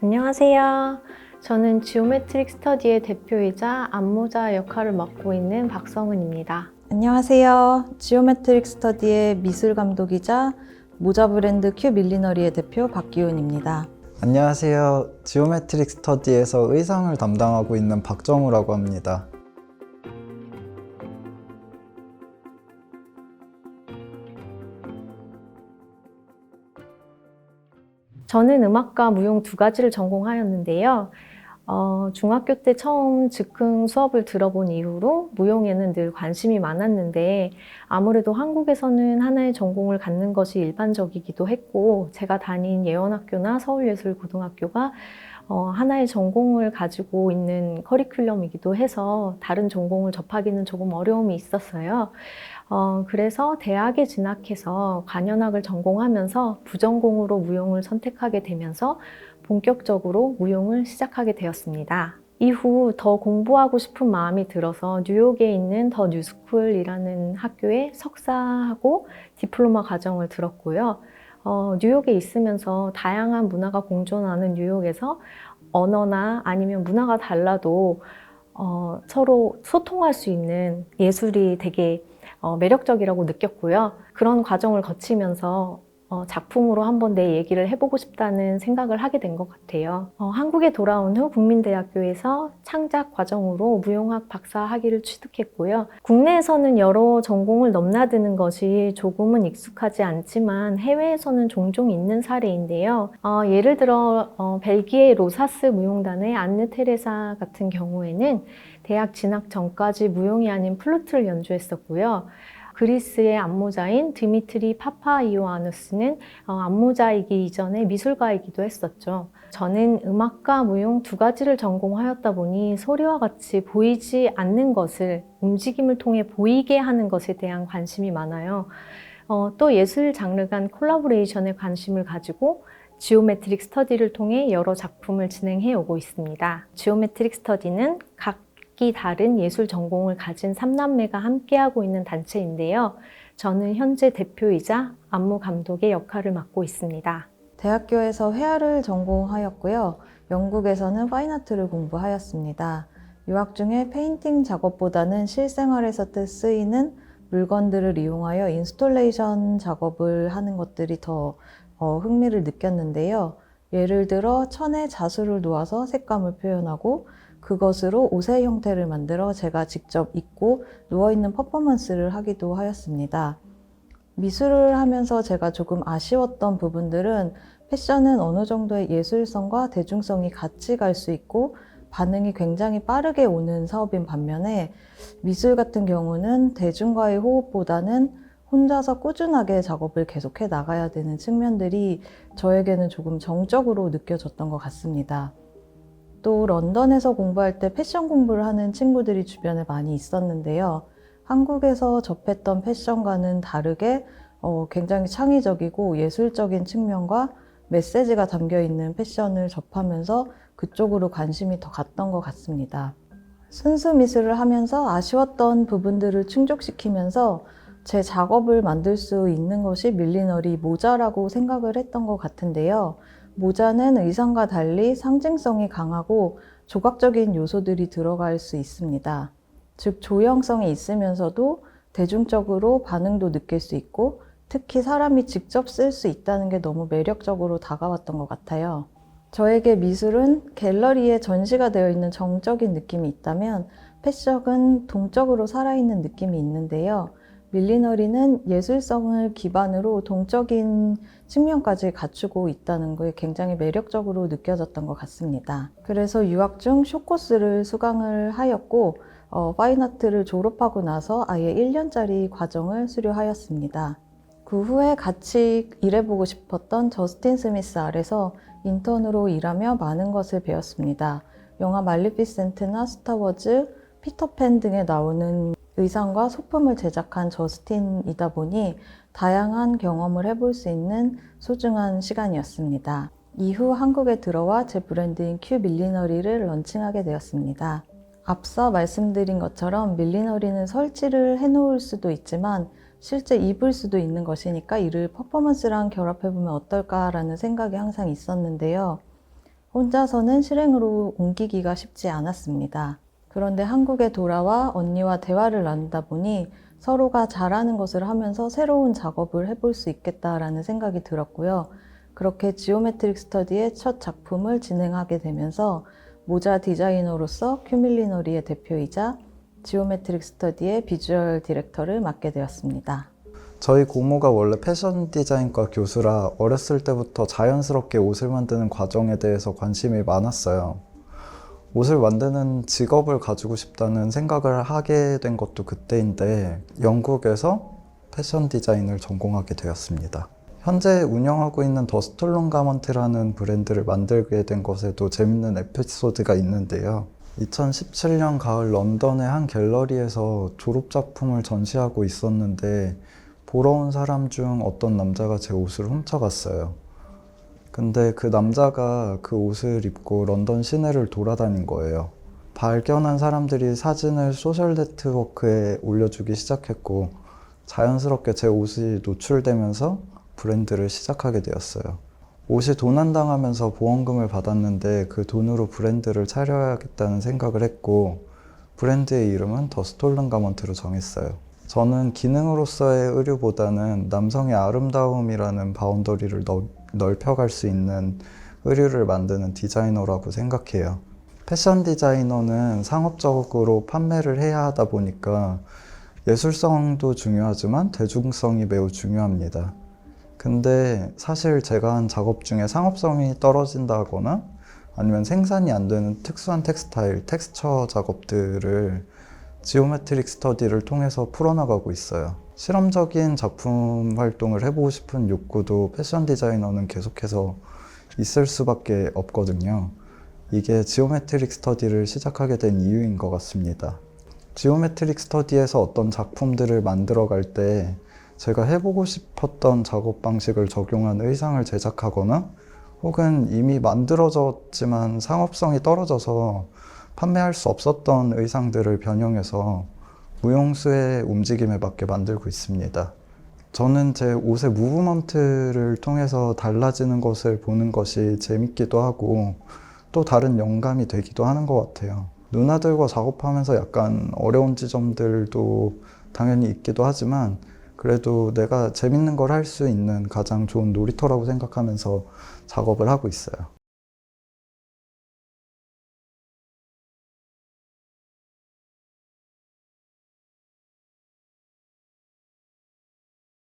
안녕하세요. 저는 지오메트릭 스터디의 대표이자 안모자 역할을 맡고 있는 박성은입니다. 안녕하세요. 지오메트릭 스터디의 미술 감독이자 모자 브랜드 큐 밀리너리의 대표 박기훈입니다. 안녕하세요. 지오메트릭 스터디에서 의상을 담당하고 있는 박정우라고 합니다. 저는 음악과 무용 두 가지를 전공하였는데요. 어, 중학교 때 처음 즉흥 수업을 들어본 이후로 무용에는 늘 관심이 많았는데 아무래도 한국에서는 하나의 전공을 갖는 것이 일반적이기도 했고 제가 다닌 예원학교나 서울예술고등학교가 어, 하나의 전공을 가지고 있는 커리큘럼이기도 해서 다른 전공을 접하기는 조금 어려움이 있었어요. 어, 그래서 대학에 진학해서 관현악을 전공하면서 부전공으로 무용을 선택하게 되면서 본격적으로 무용을 시작하게 되었습니다. 이후 더 공부하고 싶은 마음이 들어서 뉴욕에 있는 더 뉴스쿨이라는 학교에 석사하고 디플로마 과정을 들었고요. 어, 뉴욕에 있으면서 다양한 문화가 공존하는 뉴욕에서 언어나 아니면 문화가 달라도 어, 서로 소통할 수 있는 예술이 되게 어, 매력적이라고 느꼈고요. 그런 과정을 거치면서 어, 작품으로 한번 내 얘기를 해보고 싶다는 생각을 하게 된 것 같아요. 어, 한국에 돌아온 후 국민대학교에서 창작 과정으로 무용학 박사 학위를 취득했고요. 국내에서는 여러 전공을 넘나드는 것이 조금은 익숙하지 않지만 해외에서는 종종 있는 사례인데요. 어, 예를 들어 어, 벨기에 로사스 무용단의 안느 테레사 같은 경우에는 대학 진학 전까지 무용이 아닌 플루트를 연주했었고요. 그리스의 안모자인 드미트리 파파이오아누스는 어, 안모자이기 이전에 미술가이기도 했었죠. 저는 음악과 무용 두 가지를 전공하였다 보니 소리와 같이 보이지 않는 것을 움직임을 통해 보이게 하는 것에 대한 관심이 많아요. 어, 또 예술 장르 간 콜라보레이션에 관심을 가지고 지오메트릭 스터디를 통해 여러 작품을 진행해 오고 있습니다. 지오메트릭 스터디는 각 각기 다른 예술 전공을 가진 3남매가 함께하고 있는 단체인데요. 저는 현재 대표이자 안무 감독의 역할을 맡고 있습니다. 대학교에서 회화를 전공하였고요. 영국에서는 파인아트를 공부하였습니다. 유학 중에 페인팅 작업보다는 실생활에서 쓰이는 물건들을 이용하여 인스톨레이션 작업을 하는 것들이 더 어, 흥미를 느꼈는데요. 예를 들어 천에 자수를 놓아서 색감을 표현하고 그것으로 옷의 형태를 만들어 제가 직접 입고 누워있는 퍼포먼스를 하기도 하였습니다. 미술을 하면서 제가 조금 아쉬웠던 부분들은 패션은 어느 정도의 예술성과 대중성이 같이 갈 수 있고 반응이 굉장히 빠르게 오는 사업인 반면에 미술 같은 경우는 대중과의 호흡보다는 혼자서 꾸준하게 작업을 계속해 나가야 되는 측면들이 저에게는 조금 정적으로 느껴졌던 것 같습니다. 또 런던에서 공부할 때 패션 공부를 하는 친구들이 주변에 많이 있었는데요. 한국에서 접했던 패션과는 다르게 어, 굉장히 창의적이고 예술적인 측면과 메시지가 담겨 있는 패션을 접하면서 그쪽으로 관심이 더 갔던 것 같습니다. 순수 미술을 하면서 아쉬웠던 부분들을 충족시키면서 제 작업을 만들 수 있는 것이 밀리너리 모자라고 생각을 했던 것 같은데요. 모자는 의상과 달리 상징성이 강하고 조각적인 요소들이 들어갈 수 있습니다. 즉, 조형성이 있으면서도 대중적으로 반응도 느낄 수 있고 특히 사람이 직접 쓸 수 있다는 게 너무 매력적으로 다가왔던 것 같아요. 저에게 미술은 갤러리에 전시가 되어 있는 정적인 느낌이 있다면 패션은 동적으로 살아있는 느낌이 있는데요. 밀리너리는 예술성을 기반으로 동적인 측면까지 갖추고 있다는 게 굉장히 매력적으로 느껴졌던 것 같습니다. 그래서 유학 중 쇼코스를 수강을 하였고 어, 파인아트를 졸업하고 나서 아예 1년짜리 과정을 수료하였습니다. 그 후에 같이 일해보고 싶었던 저스틴 스미스 아래서 인턴으로 일하며 많은 것을 배웠습니다. 영화 말리피센트나 스타워즈, 피터팬 등에 나오는 의상과 소품을 제작한 저스틴이다 보니 다양한 경험을 해볼 수 있는 소중한 시간이었습니다. 이후 한국에 들어와 제 브랜드인 큐 밀리너리를 런칭하게 되었습니다. 앞서 말씀드린 것처럼 밀리너리는 설치를 해놓을 수도 있지만 실제 입을 수도 있는 것이니까 이를 퍼포먼스랑 결합해보면 어떨까라는 생각이 항상 있었는데요. 혼자서는 실행으로 옮기기가 쉽지 않았습니다. 그런데 한국에 돌아와 언니와 대화를 나누다 보니 서로가 잘하는 것을 하면서 새로운 작업을 해볼 수 있겠다라는 생각이 들었고요. 그렇게 지오메트릭 스터디의 첫 작품을 진행하게 되면서 모자 디자이너로서 큐밀리너리의 대표이자 지오메트릭 스터디의 비주얼 디렉터를 맡게 되었습니다. 저희 고모가 원래 패션 디자인과 교수라 어렸을 때부터 자연스럽게 옷을 만드는 과정에 대해서 관심이 많았어요. 옷을 만드는 직업을 가지고 싶다는 생각을 하게 된 것도 그때인데 영국에서 패션 디자인을 전공하게 되었습니다. 현재 운영하고 있는 더 스톨론 가먼트라는 브랜드를 만들게 된 것에도 재밌는 에피소드가 있는데요. 2017년 가을 런던의 한 갤러리에서 졸업작품을 전시하고 있었는데 보러 온 사람 중 어떤 남자가 제 옷을 훔쳐갔어요. 근데 그 남자가 그 옷을 입고 런던 시내를 돌아다닌 거예요. 발견한 사람들이 사진을 소셜 네트워크에 올려주기 시작했고 자연스럽게 제 옷이 노출되면서 브랜드를 시작하게 되었어요. 옷이 도난당하면서 보험금을 받았는데 그 돈으로 브랜드를 차려야겠다는 생각을 했고 브랜드의 이름은 더 스톨른 가먼트로 정했어요. 저는 기능으로서의 의류보다는 남성의 아름다움이라는 바운더리를 넓, 넓혀갈 수 있는 의류를 만드는 디자이너라고 생각해요. 패션 디자이너는 상업적으로 판매를 해야 하다 보니까 예술성도 중요하지만 대중성이 매우 중요합니다. 근데 사실 제가 한 작업 중에 상업성이 떨어진다거나 아니면 생산이 안 되는 특수한 텍스타일, 텍스처 작업들을 지오메트릭 스터디를 통해서 풀어나가고 있어요. 실험적인 작품 활동을 해보고 싶은 욕구도 패션 디자이너는 계속해서 있을 수밖에 없거든요. 이게 지오메트릭 스터디를 시작하게 된 이유인 것 같습니다. 지오메트릭 스터디에서 어떤 작품들을 만들어 갈 때 제가 해보고 싶었던 작업 방식을 적용한 의상을 제작하거나 혹은 이미 만들어졌지만 상업성이 떨어져서 판매할 수 없었던 의상들을 변형해서 무용수의 움직임에 맞게 만들고 있습니다. 저는 제 옷의 무브먼트를 통해서 달라지는 것을 보는 것이 재밌기도 하고 또 다른 영감이 되기도 하는 것 같아요. 누나들과 작업하면서 약간 어려운 지점들도 당연히 있기도 하지만 그래도 내가 재밌는 걸 할 수 있는 가장 좋은 놀이터라고 생각하면서 작업을 하고 있어요.